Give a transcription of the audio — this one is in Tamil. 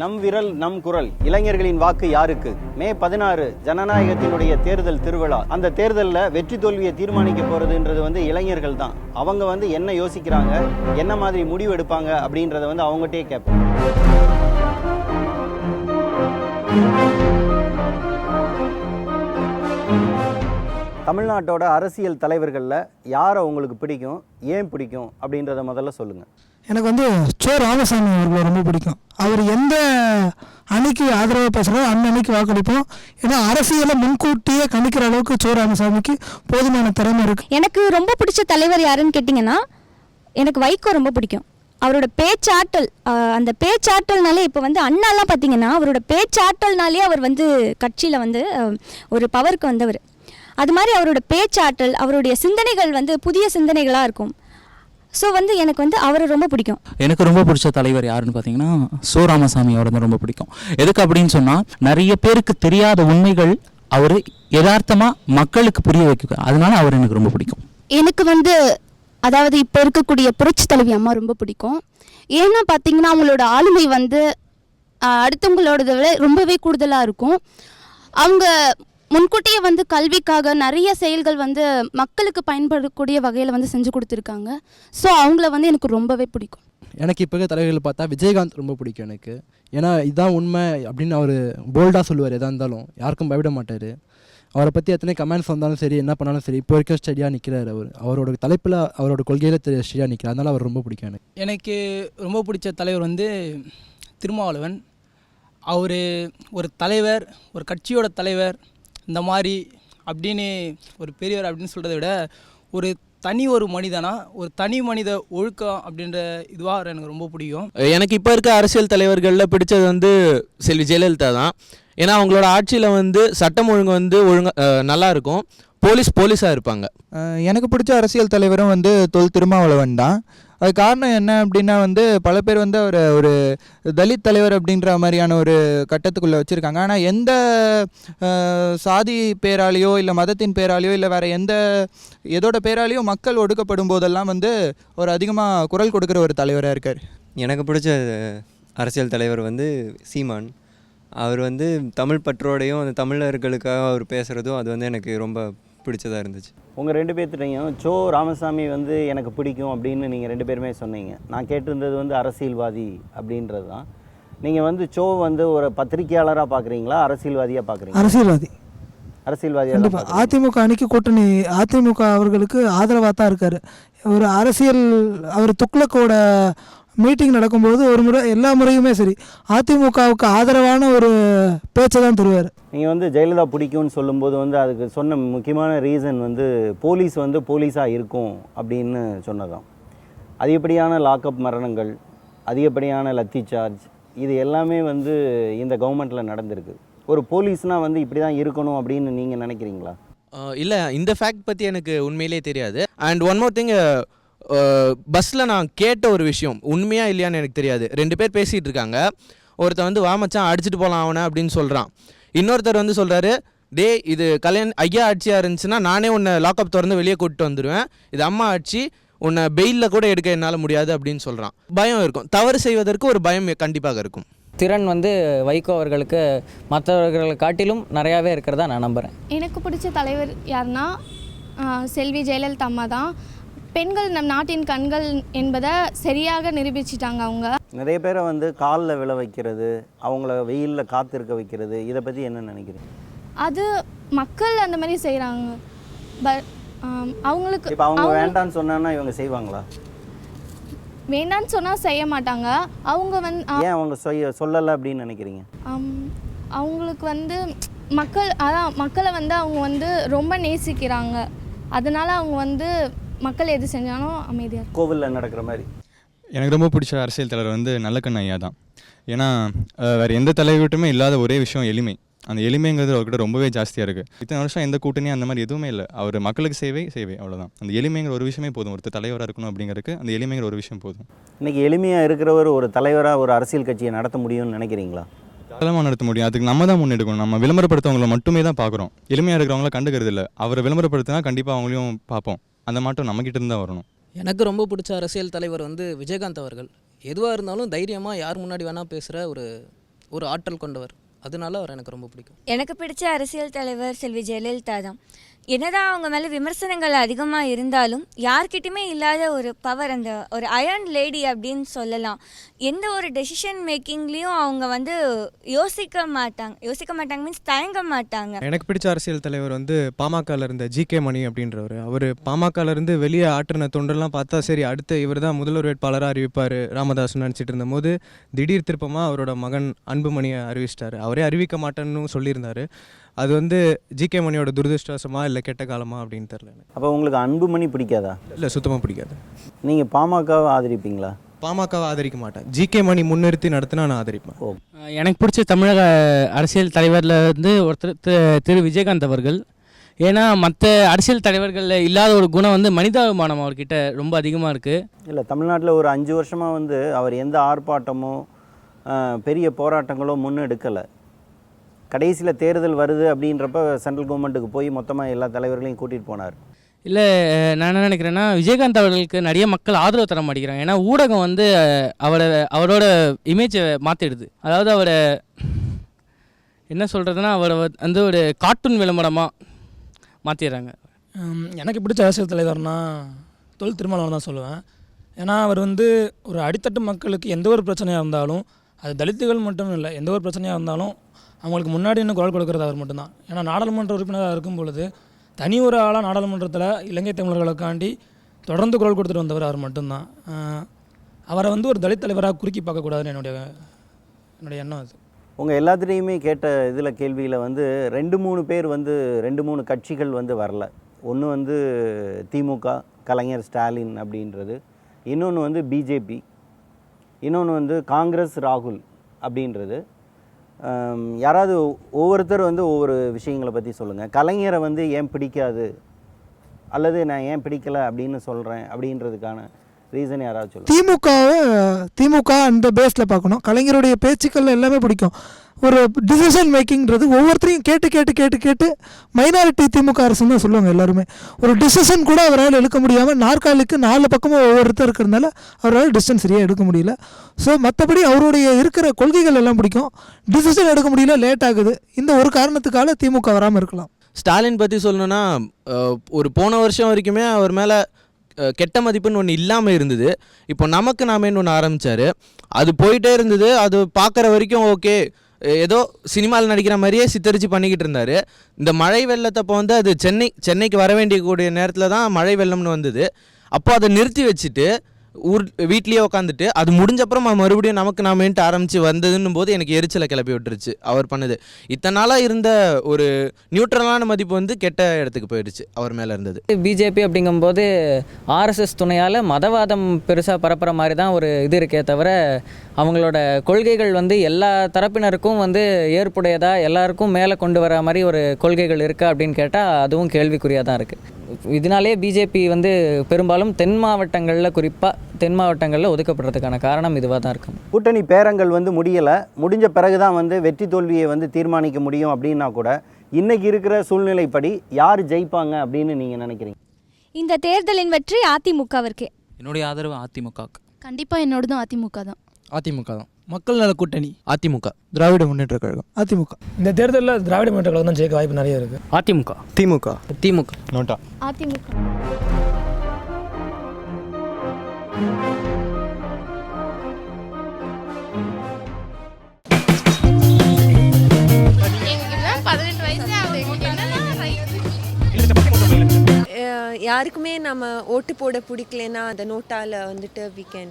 நம் விரல் நம் குரல். இளைஞர்களின் வாக்கு யாருக்கு? மே பதினாறு ஜனநாயகத்தினுடைய தேர்தல் திருவிழா. அந்த தேர்தலில் வெற்றி தோல்வியை தீர்மானிக்க போறதுன்றது வந்து இளைஞர்கள் தான். அவங்க வந்து என்ன யோசிக்கிறாங்க? என்ன மாதிரி முடிவு எடுப்பாங்க? அப்படின்றத வந்து அவங்ககிட்டயே கேட்போம். தமிழ்நாட்டோட அரசியல் தலைவர்களில் யாரை உங்களுக்கு பிடிக்கும்? ஏன் பிடிக்கும்? அப்படின்றத முதல்ல சொல்லுங்கள் எனக்கு வந்து சோ ராமசாமி அவர்களை ரொம்ப பிடிக்கும். அவர் எந்த அணிக்கு ஆதரவாக பேசுகிறாரோ அந்த அணிக்கு வாக்களிப்போம். ஏன்னா அரசியலை முன்கூட்டியே கணிக்கிற அளவுக்கு சோ ராமசாமிக்கு போதுமான திறமை இருக்குது எனக்கு ரொம்ப பிடிச்ச தலைவர் யாருன்னு கேட்டிங்கன்னா எனக்கு வைகோ ரொம்ப பிடிக்கும். அவரோட பேச்சாற்றல் அந்த பேச்சாற்றல்னாலே இப்போ வந்து அண்ணாலாம் பார்த்தீங்கன்னா அவரோட பேச்சாற்றல்னாலே அவர் வந்து கட்சியில் வந்து ஒரு பவருக்கு வந்தவர். அது மாதிரி அவரோட பேச்சாற்றல் அவருடைய சிந்தனைகள் வந்து புதிய சிந்தனைகளாக இருக்கும். ஸோ வந்து எனக்கு வந்து அவரை ரொம்ப பிடிக்கும். எனக்கு ரொம்ப பிடிச்ச தலைவர் யாருன்னு பார்த்தீங்கன்னா சோ ராமசாமி அவர் தான் ரொம்ப பிடிக்கும். எதுக்கு அப்படின்னு சொன்னால் நிறைய பேருக்கு தெரியாத உண்மைகள் அவர் யதார்த்தமாக மக்களுக்கு புரிய வைக்க அதனால அவர் எனக்கு ரொம்ப பிடிக்கும். எனக்கு வந்து அதாவது இப்போ இருக்கக்கூடிய புரட்சி தலைவி அம்மா ரொம்ப பிடிக்கும். ஏன்னா பார்த்தீங்கன்னா அவங்களோட ஆளுமை வந்து ஆஹ், அடுத்தவங்களோடத விட ரொம்பவே கூடுதலாக இருக்கும். அவங்க முன்கூட்டியே வந்து கல்விக்காக நிறைய செயல்கள் வந்து மக்களுக்கு பயன்படக்கூடிய வகையில் வந்து செஞ்சு கொடுத்துருக்காங்க. ஸோ அவங்கள வந்து எனக்கு ரொம்பவே பிடிக்கும். எனக்கு இப்போ இருக்க தலைவர்கள் பார்த்தா விஜயகாந்த் ரொம்ப பிடிக்கும் எனக்கு. ஏன்னா இதுதான் உண்மை அப்படின்னு அவர் போல்டாக சொல்லுவார் எதாக இருந்தாலும். யாருக்கும் பயப்பட மாட்டார். அவரை பற்றி எத்தனை கமெண்ட்ஸ் வந்தாலும் சரி என்ன பண்ணாலும் சரி இப்போ வரைக்கும் ஸ்டடியாக நிற்கிறார் அவர். அவரோட தலைப்பில் அவரோட கொள்கையில் ஸ்டடியாக நிற்கிறார் அதனால அவர் ரொம்ப பிடிக்கும் எனக்கு. எனக்கு ரொம்ப பிடிச்ச தலைவர் வந்து திருமாவளவன். அவர் ஒரு தலைவர் ஒரு கட்சியோட தலைவர். இந்த மாதிரி அப்படின்னு ஒரு பெரியவர் அப்படின்னு சொல்கிறத விட ஒரு தனி ஒரு மனிதனா ஒரு தனி மனித ஒழுக்கம் அப்படின்ற இதுவாக எனக்கு ரொம்ப பிடிக்கும். எனக்கு இப்போ இருக்க அரசியல் தலைவர்களில் பிடிச்சது வந்து செல்வி ஜெயலலிதா தான். ஏன்னா அவங்களோட ஆட்சியில் வந்து சட்டம் ஒழுங்கு வந்து ஒழுங்கா அஹ், நல்லா இருக்கும். போலீஸ் போலீஸாக இருப்பாங்க. எனக்கு பிடிச்ச அரசியல் தலைவரும் வந்து தொல் திருமாவளவன் தான். அது காரணம் என்ன அப்படின்னா வந்து பல பேர் வந்து அவரை ஒரு தலித் தலைவர் அப்படின்ற மாதிரியான ஒரு கட்டத்துக்குள்ளே வச்சுருக்காங்க. ஆனால் எந்த சாதி பேராலேயோ இல்லை மதத்தின் பேராலேயோ இல்லை வேறு எந்த எதோட பேராலேயோ மக்கள் ஒடுக்கப்படும் போதெல்லாம் வந்து ஒரு அதிகமாக குரல் கொடுக்குற ஒரு தலைவராக இருக்கார். எனக்கு பிடிச்ச அரசியல் தலைவர் வந்து சீமான். அவர் வந்து தமிழ் பற்றோடையும் அந்த தமிழர்களுக்காக அவர் பேசுகிறதும் அது வந்து எனக்கு ரொம்ப பிடிச்சதாக இருந்துச்சு. உங்கள் ரெண்டு பேர்த்திட்டையும் சோ ராமசாமி வந்து எனக்கு பிடிக்கும் அப்படின்னு நீங்கள் ரெண்டு பேருமே சொன்னீங்க. நான் கேட்டிருந்தது வந்து அரசியல்வாதி அப்படின்றது தான் நீங்கள் வந்து சோ வந்து ஒரு பத்திரிகையாளராக பார்க்குறீங்களா அரசியல்வாதியாக பார்க்குறீங்களா அரசியல்வாதி. அரசியல்வாதியாக கண்டிப்பாக அதிமுக அணிக்கு கூட்டணி அதிமுக அவர்களுக்கு ஆதரவாக தான் இருக்கார். ஒரு அரசியல் அவர் துக்ளக்கோட மீட்டிங் நடக்கும்போது ஒரு முறை எல்லா முறையுமே சரி. அதிமுகவுக்கு ஆதரவான ஒரு பேச்சை தான் தருவார். நீங்கள் வந்து ஜெயலலிதா பிடிக்கும்னு சொல்லும்போது வந்து அதுக்கு சொன்ன முக்கியமான ரீசன் வந்து போலீஸ் வந்து போலீஸாக இருக்கும் அப்படின்னு சொன்னதாம். அதிகப்படியான லாக்அப் மரணங்கள் அதிகப்படியான லத்தி சார்ஜ் இது எல்லாமே வந்து இந்த கவர்மெண்ட்டில் நடந்திருக்கு. ஒரு போலீஸ்னால் வந்து இப்படி தான் இருக்கணும் அப்படின்னு நீங்கள் நினைக்கிறீங்களா? இல்லை இந்த ஃபேக்ட் பற்றி எனக்கு உண்மையிலே தெரியாது. அண்ட் ஒன் மோர் திங் பஸ்ஸில் நான் கேட்ட ஒரு விஷயம். உண்மையாக இல்லையான்னு எனக்கு தெரியாது. ரெண்டு பேர் பேசிகிட்டு இருக்காங்க. ஒருத்தன் வந்து வா மச்சான் அடிச்சுட்டு போகலாம் அவனை அப்படின்னு சொல்கிறான் இன்னொருத்தர் வந்து சொல்கிறாரு டே இது கல்யாண் ஐயா ஆட்சியாக இருந்துச்சுன்னா நானே உன்னை லாக்அப் திறந்து வெளியே கூட்டிட்டு வந்துடுவேன் இது அம்மா ஆட்சி. உன்னை பெயிலில் கூட எடுக்க என்னால் முடியாது அப்படின்னு சொல்கிறான் பயம் இருக்கும். தவறு செய்வதற்கு ஒரு பயம் கண்டிப்பாக இருக்கும். திறன் வந்து வைகோ அவர்களுக்கு மற்றவர்களை காட்டிலும் நிறையாவே இருக்கிறதா நான் நம்புகிறேன் எனக்கு பிடிச்ச தலைவர் யாருன்னா செல்வி ஜெயலலிதா அம்மா தான். பெண்கள் நம் நாட்டின் கண்கள் என்பதை சரியாக நிரூபிச்சிட்டாங்க அவங்க. நிறைய பேரை வந்து காலில் விழ வைக்கிறது அவங்கள வெயிலில் காத்திருக்க வைக்கிறது இதை பற்றி என்ன நினைக்கிறீங்க? அது மக்கள் அந்த மாதிரி செய்கிறாங்க பட் அவங்களுக்கு இப்போ அவங்க வேண்டான்னு சொன்னான்னா இவங்க செய்வாங்களா? வேண்டான்னு சொன்னால் செய்ய மாட்டாங்க. அவங்க வந்து ஏன் அவங்க செய்ய சொல்லலை அப்படின்னு நினைக்கிறீங்க? அவங்களுக்கு வந்து மக்கள் அதான் மக்களை வந்து அவங்க வந்து ரொம்ப நேசிக்கிறாங்க. அதனால அவங்க வந்து மக்கள் எது செஞ்சாலும் அமைதியாக கோவிலில் நடக்கிற மாதிரி. எனக்கு ரொம்ப பிடிச்ச அரசியல் தலைவர் வந்து நல்லக்கண்ண ஐயா தான். ஏன்னா வேற எந்த தலைவர்கிட்டயுமே இல்லாத ஒரே விஷயம் எளிமை. அந்த எளிமைங்கிறது அவர்கிட்ட ரொம்பவே ஜாஸ்தியாக இருக்குது இத்தனை வருஷம் எந்த கூட்டணியும் அந்த மாதிரி எதுவுமே இல்லை. அவர் மக்களுக்கு சேவை சேவை அவ்வளோதான் அந்த எளிமைங்கிற ஒரு விஷயமே போதும். ஒருத்தர் தலைவராக இருக்கணும் அப்படிங்கிறதுக்கு அந்த எளிமைங்கிற ஒரு விஷயம் போதும். இன்னைக்கு எளிமையாக இருக்கிறவர் ஒரு தலைவராக ஒரு அரசியல் கட்சியை நடத்த முடியும்னு நினைக்கிறீங்களா? தாராளமாக நடத்த முடியும். அதுக்கு நம்ம தான் முன்னெடுக்கணும். நம்ம விளம்பரப்படுத்தவங்களை மட்டுமே தான் பார்க்குறோம். எளிமையாக இருக்கிறவங்கள கண்டுக்கிறது இல்லை. அவரை விளம்பரப்படுத்தினா கண்டிப்பாக அவங்களையும் பார்ப்போம். அந்த மாட்டம் நம்மக்கிட்ட இருந்தால் தான் வரணும். எனக்கு ரொம்ப பிடிச்ச அரசியல் தலைவர் வந்து விஜயகாந்த் அவர்கள். எதுவாக இருந்தாலும் தைரியமாக யார் முன்னாடி வேணால் பேசுகிற ஒரு ஒரு ஆற்றல் கொண்டவர். அதனால அவர் எனக்கு ரொம்ப பிடிக்கும். எனக்கு பிடிச்ச அரசியல் தலைவர் செல்வி ஜெயலலிதா தான். என்னதான் அவங்க மேலே விமர்சனங்கள் அதிகமாக இருந்தாலும் யார்கிட்டயுமே இல்லாத ஒரு பவர் அந்த ஒரு அயர்ன் லேடி அப்படின்னு சொல்லலாம். எந்த ஒரு டெசிஷன் மேக்கிங்லேயும் அவங்க வந்து யோசிக்க மாட்டாங்க. யோசிக்க மாட்டாங்க மீன்ஸ் தயங்க மாட்டாங்க. எனக்கு பிடிச்ச அரசியல் தலைவர் வந்து பாமகல இருந்த ஜி கே மணி அப்படின்றவர். அவர் பாமகல இருந்து வெளியே ஆற்றின தொண்டெல்லாம் பார்த்தா சரி அடுத்து இவர் தான் முதல்வர் வேட்பாளராக அறிவிப்பார் ராமதாஸ் நினச்சிட்டு இருந்தபோது திடீர் திருப்பமாக அவரோட மகன் அன்புமணியை அறிவிச்சிட்டாரு. அவரே அறிவிக்க மாட்டேன்னு சொல்லியிருந்தாரு. அது வந்து ஜி கே மணியோட துரதிருஷ்டவசமா இல்லை கெட்ட காலமா அப்படின்னு தெரில எனக்கு. அப்போ உங்களுக்கு அன்புமணி பிடிக்காதா? இல்லை சுத்தமாக பிடிக்காது. நீங்கள் பாமகவை ஆதரிப்பீங்களா? பாமகவை ஆதரிக்க மாட்டேன். ஜி கே மணி முன்னிறுத்தி நடத்தினா நான் ஆதரிப்பேன். எனக்கு பிடிச்ச தமிழக அரசியல் தலைவரில் வந்து ஒருத்தர் திரு- திரு விஜயகாந்த் அவர்கள். ஏன்னா மற்ற அரசியல் தலைவர்களில் இல்லாத ஒரு குணம் வந்து மனிதாபிமானம் அவர்கிட்ட ரொம்ப அதிகமாக இருக்குது இல்லை தமிழ்நாட்டில் ஒரு அஞ்சு வருஷமாக வந்து அவர் எந்த ஆர்ப்பாட்டமோ பெரிய போராட்டங்களோ முன்னெடுக்கலை. கடைசியில் தேர்தல் வருது அப்படின்றப்ப சென்ட்ரல் கவர்மெண்ட்டுக்கு போய் மொத்தமாக எல்லா தலைவர்களையும் கூட்டிகிட்டு போனார். இல்லை நான் என்ன நினைக்கிறேன்னா விஜயகாந்த் அவர்களுக்கு நிறைய மக்கள் ஆதரவு தர மாட்டேங்கிறாங்க. ஏன்னா ஊடகம் வந்து அவரை அவரோட இமேஜை மாற்றிடுது அதாவது அவரை என்ன சொல்கிறதுனா அவரை வந்து ஒரு கார்ட்டூன் விளம்பரமாக மாற்றிடுறாங்க எனக்கு பிடிச்ச அரசியல் தலைவர்னா தொல் திருமாவளவன் தான் சொல்லுவேன். ஏன்னா அவர் வந்து ஒரு அடித்தட்டு மக்களுக்கு எந்த ஒரு பிரச்சனையாக இருந்தாலும் அது தலித்துகள் மட்டும் இல்லை எந்த ஒரு பிரச்சனையாக இருந்தாலும் அவங்களுக்கு முன்னாடி இன்னும் குரல் கொடுக்கறது அவர் மட்டும்தான். ஏன்னா நாடாளுமன்ற உறுப்பினராக இருக்கும் பொழுது தனி ஒரு ஆளாக நாடாளுமன்றத்தில் இலங்கை தமிழர்களுக்காண்டி தொடர்ந்து குரல் கொடுத்துட்டு வந்தவர் அவர் மட்டும்தான். அவரை வந்து ஒரு தலித் தலைவராக குறுக்கி பார்க்கக்கூடாதுன்னு என்னுடைய என்னுடைய எண்ணம் அது. உங்கள் எல்லாத்துலேயுமே கேட்ட இதில் கேள்வியில் வந்து ரெண்டு மூணு பேர் வந்து ரெண்டு மூணு கட்சிகள் வந்து வரல. ஒன்று வந்து திமுக கலைஞர் ஸ்டாலின் அப்படின்றது. இன்னொன்று வந்து பிஜேபி இன்னொன்று வந்து காங்கிரஸ் ராகுல் அப்படின்றது. யாராவது ஒவ்வொருத்தர் வந்து ஒவ்வொரு விஷயங்களை பற்றி சொல்லுங்கள் கலைஞரை வந்து ஏன் பிடிக்காது? அல்லது நான் ஏன் பிடிக்கல அப்படின்னு சொல்கிறேன் அப்படின்றதுக்கான ரீசன் யாராவது சொல்லுங்கள் திமுகவை திமுக அந்த பேஸில் பார்க்கணும். கலைஞருடைய பேச்சுக்கள் எல்லாமே பிடிக்கும். ஒரு டிசிஷன் மேக்கிங்கிறது ஒவ்வொருத்தரையும் கேட்டு கேட்டு கேட்டு கேட்டு மைனாரிட்டி திமுக அரசுன்னு தான் சொல்லுவாங்க எல்லாருமே. ஒரு டிசிஷன் கூட அவரால் எடுக்க முடியாமல் நாற்காலிக்கு நாலு பக்கமும் ஒவ்வொருத்தர் இருக்கிறதுனால அவரால் டிசிஷன் சரியாக எடுக்க முடியல. ஸோ மற்றபடி அவருடைய இருக்கிற கொள்கைகள் எல்லாம் பிடிக்கும். டிசிஷன் எடுக்க முடியல லேட் ஆகுது. இந்த ஒரு காரணத்துக்காக திமுக வராமல் இருக்கலாம். ஸ்டாலின் பற்றி சொல்லணும்னா அஹ், ஒரு போன வருஷம் வரைக்குமே அவர் மேலே கெட்ட மதிப்புன்னு ஒன்று இல்லாமல் இருந்தது. இப்போ நமக்கு நாமேன்னு ஒன்று ஆரம்பித்தார் அது போயிட்டே இருந்தது. அது பார்க்குற வரைக்கும் ஓகே. ஏதோ சினிமாவில் நடிக்கிற மாதிரியே சித்தரித்து பண்ணிக்கிட்டு இருந்தார். இந்த மழை வெள்ளத்தப்போ வந்து அது சென்னை சென்னைக்கு வர வேண்டிய கூடிய நேரத்தில் தான் மழை வெள்ளம்னு வந்தது. அப்போ அதை நிறுத்தி வச்சுட்டு ஊர் வீட்லேயே உட்காந்துட்டு அது முடிஞ்சப்புறம் மறுபடியும் நமக்கு நாமேன்ட்டு ஆரம்பித்து வந்ததுன்னும் போது எனக்கு எரிச்சலை கிளப்பி விட்டுருச்சு அவர் பண்ணது. இத்தனை நாளாக இருந்த ஒரு நியூட்ரலான மதிப்பு வந்து கெட்ட இடத்துக்கு போயிடுச்சு அவர் மேலே இருந்தது. பிஜேபி அப்படிங்கும்போது ஆர்எஸ்எஸ் துணையால் மதவாதம் பெருசாக பரப்புகிற மாதிரி தான் ஒரு இது இருக்கே தவிர அவங்களோட கொள்கைகள் வந்து எல்லா தரப்பினருக்கும் வந்து ஏற்புடையதாக எல்லாருக்கும் மேலே கொண்டு வர மாதிரி ஒரு கொள்கைகள் இருக்கா அப்படின்னு கேட்டால் அதுவும் கேள்விக்குறியாக தான் இருக்குது இதனாலே பிஜேபி வந்து பெரும்பாலும் தென் மாவட்டங்களில் குறிப்பாக தென் மாவட்டங்களில் ஒதுக்கப்படுறதுக்கான காரணம் இதுவாக தான் இருக்கும். கூட்டணி பேரங்கள் வந்து முடியலை. முடிஞ்ச பிறகு தான் வந்து வெற்றி தோல்வியை வந்து தீர்மானிக்க முடியும் அப்படின்னா கூட இன்னைக்கு இருக்கிற சூழ்நிலைப்படி யார் ஜெயிப்பாங்க அப்படின்னு நீங்கள் நினைக்கிறீங்க? இந்த தேர்தலின் வெற்றி அதிமுகவிற்கே. என்னுடைய ஆதரவு அதிமுகவுக்கு. கண்டிப்பாக என்னோடதும் அதிமுக தான் அதிமுக தான் மக்கள் நல கூட்டணி. அதிமுக திராவிட முன்னேற்ற கழகம். அதிமுக. இந்த தேர்தலில் திராவிட முன்னேற்ற கழகம் தான் ஜெயிக்க வாய்ப்பு நிறைய இருக்குது அதிமுக. திமுக. திமுக. நோட்டா. அதிமுக. யாருக்குமே நம்ம ஓட்டு போட பிடிக்கலனா அந்த நோட்டாவில் வந்துட்டு வி கேன்